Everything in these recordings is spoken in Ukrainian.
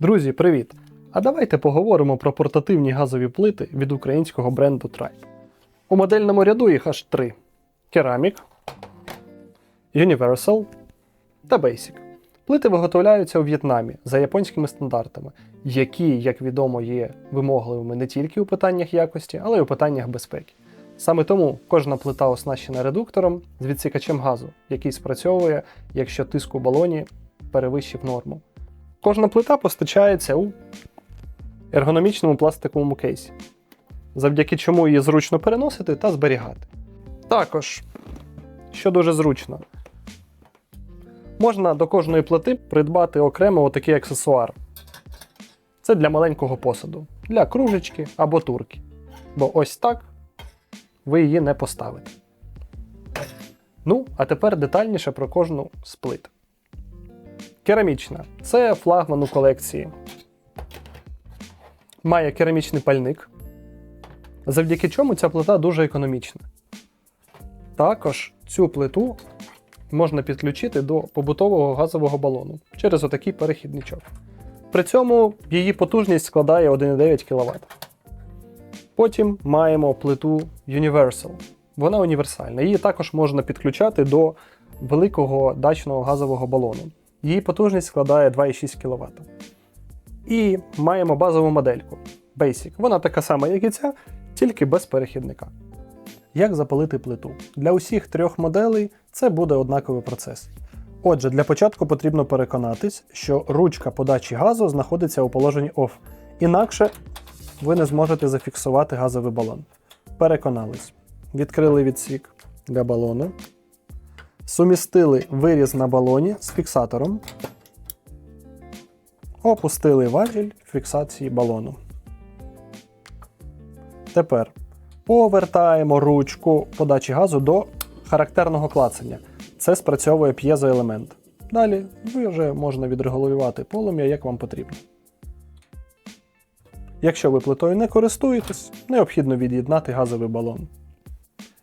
Друзі, привіт! А давайте поговоримо про портативні газові плити від українського бренду Tribe. У модельному ряду їх аж три: Ceramic, Universal та Basic. Плити виготовляються у В'єтнамі за японськими стандартами, які, як відомо, є вимогливими не тільки у питаннях якості, але й у питаннях безпеки. Саме тому кожна плита оснащена редуктором з відсікачем газу, який спрацьовує, якщо тиск у балоні перевищив норму. Кожна плита постачається у ергономічному пластиковому кейсі, завдяки чому її зручно переносити та зберігати. Також, що дуже зручно, можна до кожної плити придбати окремо отакий аксесуар. Це для маленького посуду, для кружечки або турки. Бо ось так ви її не поставите. Ну, а тепер детальніше про кожну з плит. Керамічна це флагман у колекції. Має керамічний пальник, завдяки чому ця плита дуже економічна. Також цю плиту можна підключити до побутового газового балону через отакий перехідничок. При цьому її потужність складає 1,9 кВт. Потім маємо плиту Universal. Вона універсальна. Її також можна підключати до великого дачного газового балону. Її потужність складає 2,6 кВт. І маємо базову модельку Basic. Вона така сама, як і ця, тільки без перехідника. Як запалити плиту? Для усіх трьох моделей це буде однаковий процес. Отже, для початку потрібно переконатись, що ручка подачі газу знаходиться у положенні OFF. Інакше ви не зможете зафіксувати газовий балон. Переконались. Відкрили відсік для балону. Сумістили виріз на балоні з фіксатором. Опустили важіль фіксації балону. Тепер повертаємо ручку подачі газу до характерного клацання. Це спрацьовує п'єзоелемент. Далі ви вже можна відрегулювати полум'я, як вам потрібно. Якщо ви плитою не користуєтесь, необхідно від'єднати газовий балон.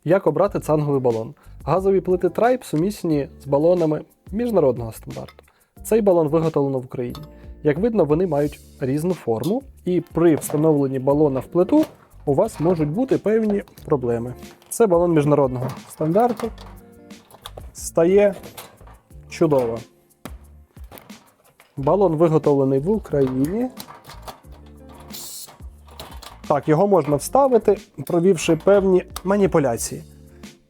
Як обрати цанговий балон? Газові плити Tribe сумісні з балонами міжнародного стандарту. Цей балон виготовлено в Україні. Як видно, вони мають різну форму, і при встановленні балона в плиту у вас можуть бути певні проблеми. Це балон міжнародного стандарту. Стає чудово. Балон виготовлений в Україні. Так, його можна вставити, провівши певні маніпуляції.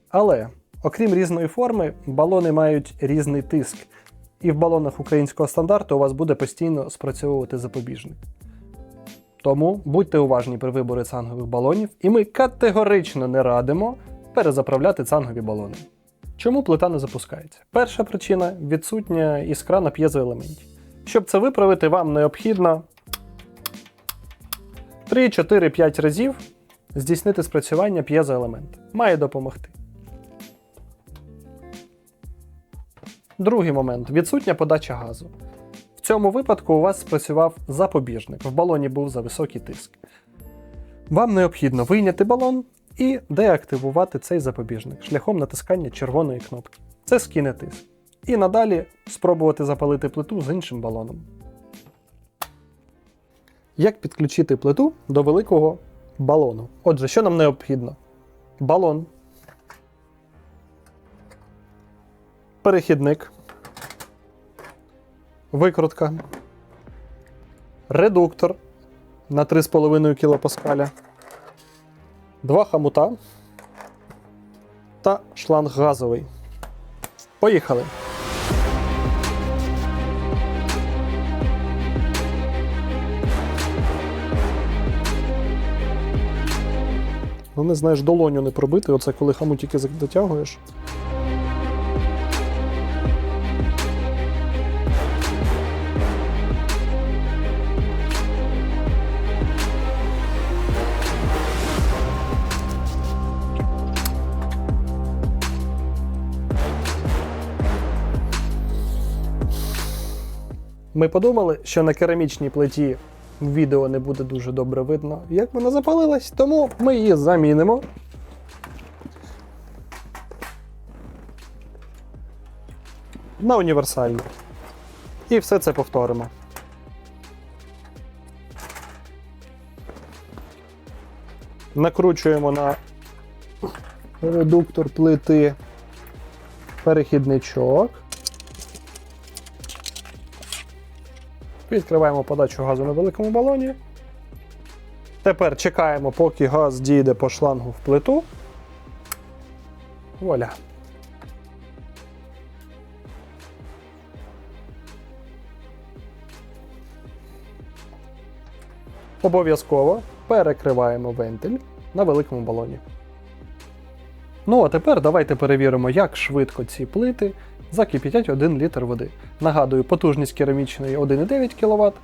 Але, окрім різної форми, балони мають різний тиск. І в балонах українського стандарту у вас буде постійно спрацьовувати запобіжник. Тому будьте уважні при виборі цангових балонів, і ми категорично не радимо перезаправляти цангові балони. Чому плита не запускається? Перша причина відсутня іскра на п'єзоелементі. Щоб це виправити, вам необхідно 3, 4, 5 разів здійснити спрацювання п'єзоелемента. Має допомогти. Другий момент відсутня подача газу. В цьому випадку у вас спрацював запобіжник, в балоні був за високий тиск. Вам необхідно вийняти балон і деактивувати цей запобіжник шляхом натискання червоної кнопки. Це скине тиск. І надалі спробувати запалити плиту з іншим балоном. Як підключити плиту до великого балону? Отже, що нам необхідно? Балон, перехідник, викрутка, редуктор на 3,5 кПа, два хамута та шланг газовий. Поїхали! Ну, не знаєш, долоню не пробити, оце коли хамутики дотягуєш. Ми подумали, що на керамічній плиті відео не буде дуже добре видно, як вона запалилась, тому ми її замінимо. На універсальну. І все це повторимо. Накручуємо на редуктор плити перехідничок. Відкриваємо подачу газу на великому балоні. Тепер чекаємо, поки газ дійде по шлангу в плиту. Вуаля. Обов'язково перекриваємо вентиль на великому балоні. Ну а тепер давайте перевіримо, як швидко ці плити закип'ятять 1 літр води. Нагадую, потужність керамічної 1,9 кВт,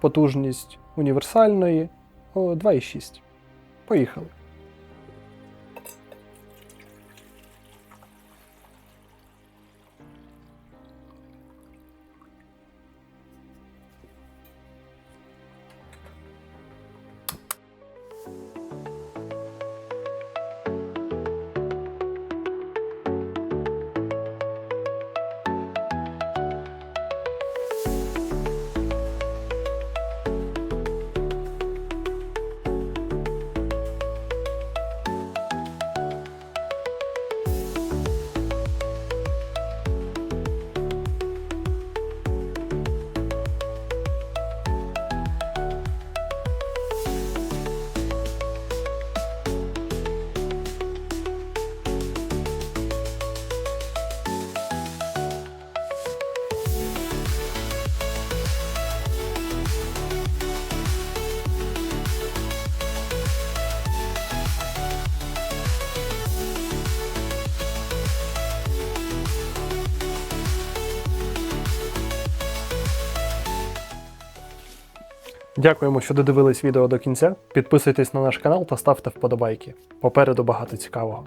потужність універсальної о, 2,6. Поїхали. Дякуємо, що додивились відео до кінця. Підписуйтесь на наш канал та ставте вподобайки. Попереду багато цікавого.